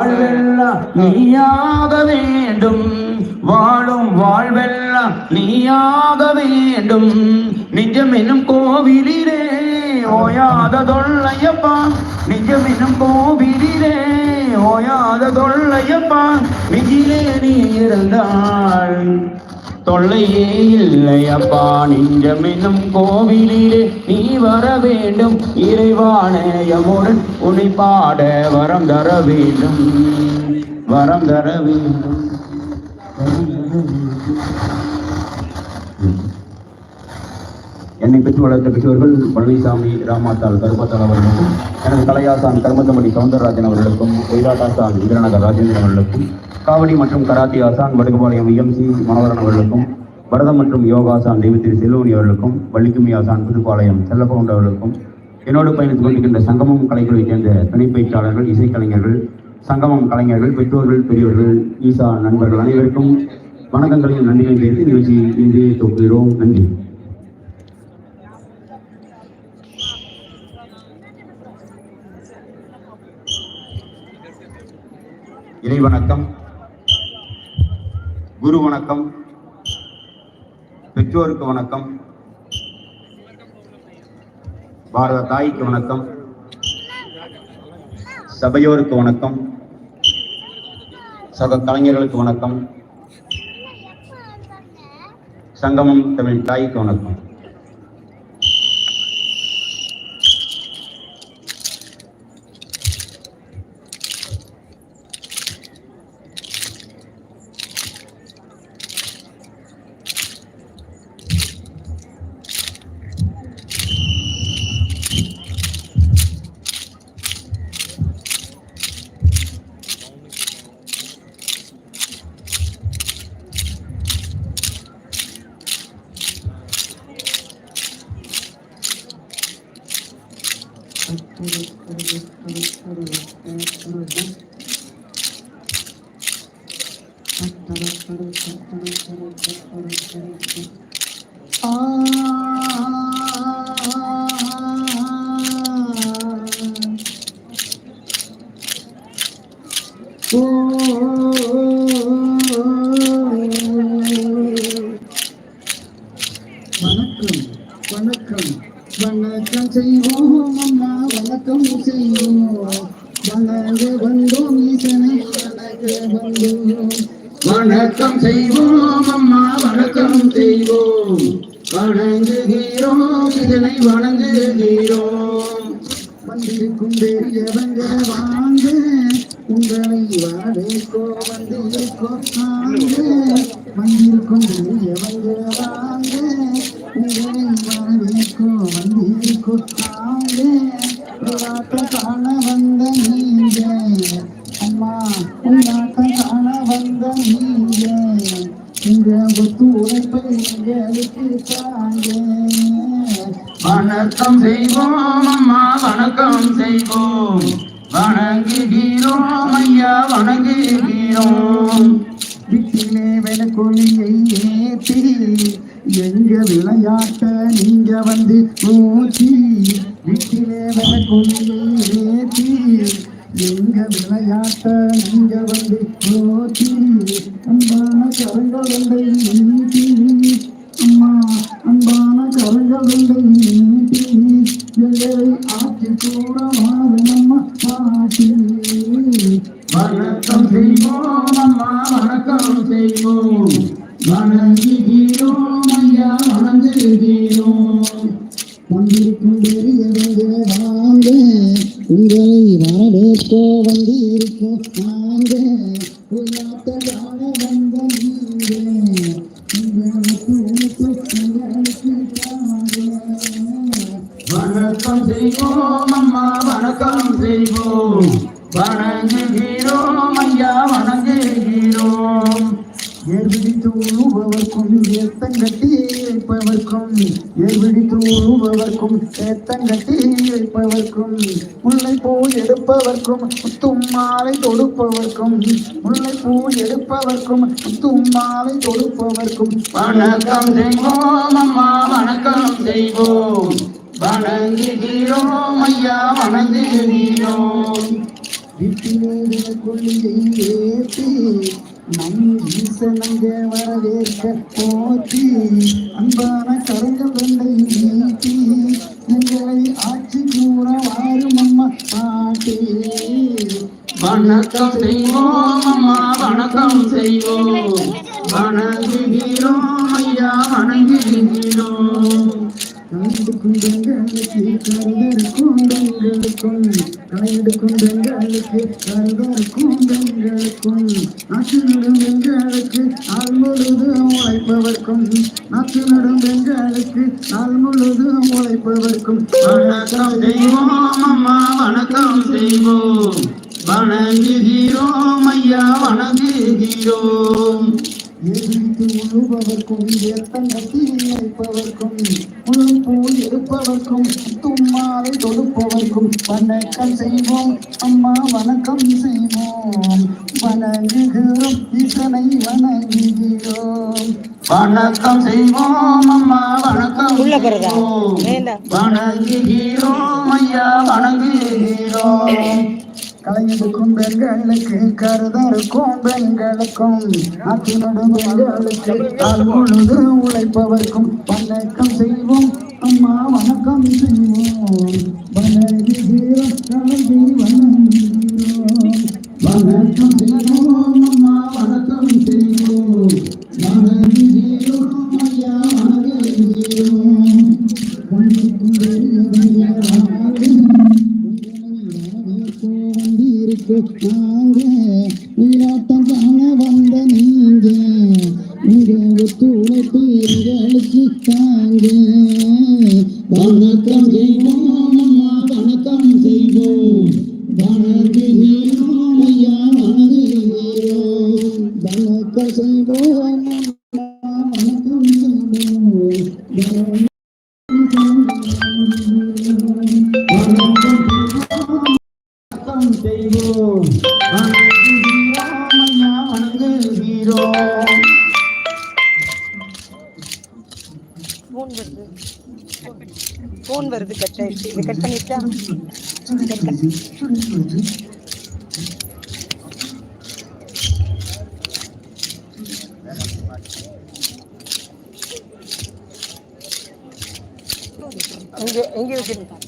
வாழ்வெல்லாம் நீயாக வேண்டும். வாழும் வாழ்வெல்லாம் நீயாக வேண்டும். நிஜம் எனும் கோவிலிலே ஓயாத தொல்லையப்பா. நிஜம் எனும் கோவிலிலே ஓயாத தொல்லையப்பா. நிஜிலே நீ இருந்தாள் தொல்லையே இல்லை அப்பா நெஞ்சமெனும் கோவிலிலே நீ வர வேண்டும். இறைவானயமுடன் உன்னை பாட வரம் தர வேண்டும். வரம் தர வேண்டும். என்னை பெற்று வளர்த்த பெற்றோர்கள் பழனிசாமி ராமாத்தாள் கருப்பத்தாள் அவர்களுக்கும் எனது கலையாசான் கர்மத்தமணி சவுந்தரராஜன் அவர்களுக்கும் ஒயிலாட்டாசான் இந்திரநகர் ராஜேந்திரன் அவர்களுக்கும் காவடி மற்றும் கராத்தி ஆசான் வடுகபாளையம் இஎம்சி மனோகரன் அவர்களுக்கும் பரதம் மற்றும் யோகாசான் தெய்வத்திரி செல்வமணி அவர்களுக்கும் வள்ளிக்குமி ஆசான் புதுப்பாளையம் செல்லப்பவுண்ட் அவர்களுக்கும் என்னோடு பயணித்துக் கொண்டிருக்கின்ற சங்கமம் கலைகளைச் சேர்ந்த துணைப்பயிற்சியாளர்கள் இசைக்கலைஞர்கள் சங்கமம் கலைஞர்கள் பெற்றோர்கள் பெரியவர்கள் ஈசா நண்பர்கள் அனைவருக்கும் வணக்கங்களையும் நன்றிகளையும் தெரிவித்து நிகழ்ச்சி இன்று தொகுகிறோம் நன்றி. இறை வணக்கம். குரு வணக்கம். பெற்றோருக்கு வணக்கம். பாரத தாய்க்கு வணக்கம். சபையோருக்கு வணக்கம். சக கலைஞர்களுக்கு வணக்கம். சங்கமம் தமிழ் தாய்க்கு வணக்கம். வணக்கம் வணக்கம் வணக்கம் செய்வோம் அம்மா வணக்கம் செய்வோம். வணங்க வந்தோம் ஈசனை வணங்க வந்தோம். வணக்கம் செய்வோம் அம்மா வணக்கம் செய்வோம். வணங்குகிறோம் இதனை வணங்குகிறோம். வந்திருக்கும் பெரியவங்க வாங்க உங்களை வரவேற்கோ வந்திருக்கோ வாங்க. வந்திருக்கும் பெரியவங்க வாங்க உங்களை வணக்கம் செய்வோம் அம்மா வணக்கம் செய்வோம். வணங்குகிறோம் ஐயா வணங்குகிறோம். வீட்டிலே விளக்கொலியை ஏற்றி எங்க விளையாட்ட நீங்க வந்து ஊற்றி வீட்டிலே விளக்கொலியை ஏற்றி எங்க விளையாட்ட நீங்க வந்து ஊற்றி அன்பான கரங்களை நீட்டி கரங்களை நீட்டி எங்களை ஆட்சி கூட மாறும் பாட்டி வணக்கம். செய்வோம் அம்மா வணக்கம் செய்வோம் வணங்குகிறோம் ஐயா வணங்குகிறோம் வந்திருக்கும் செய்வோம் அம்மா வணக்கம் செய்வோம் வணங்குகிறோம் ஐயா வணங்குகிறோம். ஏர்பிடித்து உழுபவர்க்கும் ஏத்தங்கட்டி இழைப்பவர்க்கும் ஏர்பிடித்து உழுபவர்க்கும் ஏத்தங்கட்டி இழைப்பவர்க்கும் முல்லை பூ எடுப்பவர்க்கும் தும்மாலை தொடுப்பவர்க்கும். முல்லை பூ எடுப்பவர்க்கும் தும்மாலை தொடுப்பவர்க்கும். வணக்கம் செய்வோம் அம்மா வணக்கம் செய்வோம். வணங்குகிறோம் ஐயா வணங்குகிறோம். ஏற்றி நம் ஈசனங்க வரவேற்க போற்றி அன்பான கரங்கள் ரெண்டை நீட்டி எங்களை ஆட்சி கூற வாரும் அம்மா பாட்டி. வணக்கம் செய்வோம் அம்மா வணக்கம் செய்வோம். வணங்குகிறோம் ஐயா வணங்குகிறோம். பெண்களுக்கு பெண்களுக்கும் கலையெடுக்கும் பெண்களுக்கு கருதருக்கும் பெண்களுக்கும் நாட்டு பெண்களுக்கு நாள் முழுதும் உழைப்பவர்க்கும் நாட்டு பெண்களுக்கு நாள் முழுதும் உழைப்பவர்க்கும் வணக்கம் செய்வோம் அம்மா வணக்கம். செய்வோம் வணங்குகிறோம் ஐயா வணங்குகிறோம் எதிர்த்து உழுபவர்க்கும் ஏத்தங்கத்தி இணைப்பவர்க்கும் உழுப்போல் இருப்பவர்க்கும் தும்மாலை தொடுப்பவர்க்கும் வணக்கம் செய்வோம் அம்மா வணக்கம் செய்வோம். வணங்குகிறோம் ஈசனை வணங்குகிறோம். வணக்கம் செய்வோம் அம்மா வணக்கம். வணங்குகிறோம் ஐயா வணங்குகிறோம். கலைஞருக்கும் பெண்களுக்கு கருதருக்கும் பெண்களுக்கும் நாட்டினடும் பெண்களுக்கு நாள் முழுது உழைப்பவர்க்கும் வணக்கம் செய்வோம் அம்மா வணக்கம் செய்வோம். வணக்கம் செய்வோம் அம்மா வணக்கம் செய்வோம். வணங்குகிறோம் ஐயா வணங்குகிறோம் உயிராட்டம் காண வந்த நீங்க. உங்க ஒத்துழைப்பு எங்களுக்கு தாங்க. வணக்கம் செய்வோம் அம்மா வணக்கம் செய்வோம். வணங்குகிறோம் ஐயா வணங்குகிறோம் வணக்கம் செய்வோம் வணக்கம் செய்வோம். வணக்கம் செய்வோம் வணங்குகிறோம் வணங்குகிறோம் ஃபோன் வருது ஃபோன் கட் ஆயிடுச்சு இதை கட் பண்ணிட்டா எங்கே எங்கே வச்சிருக்கேன்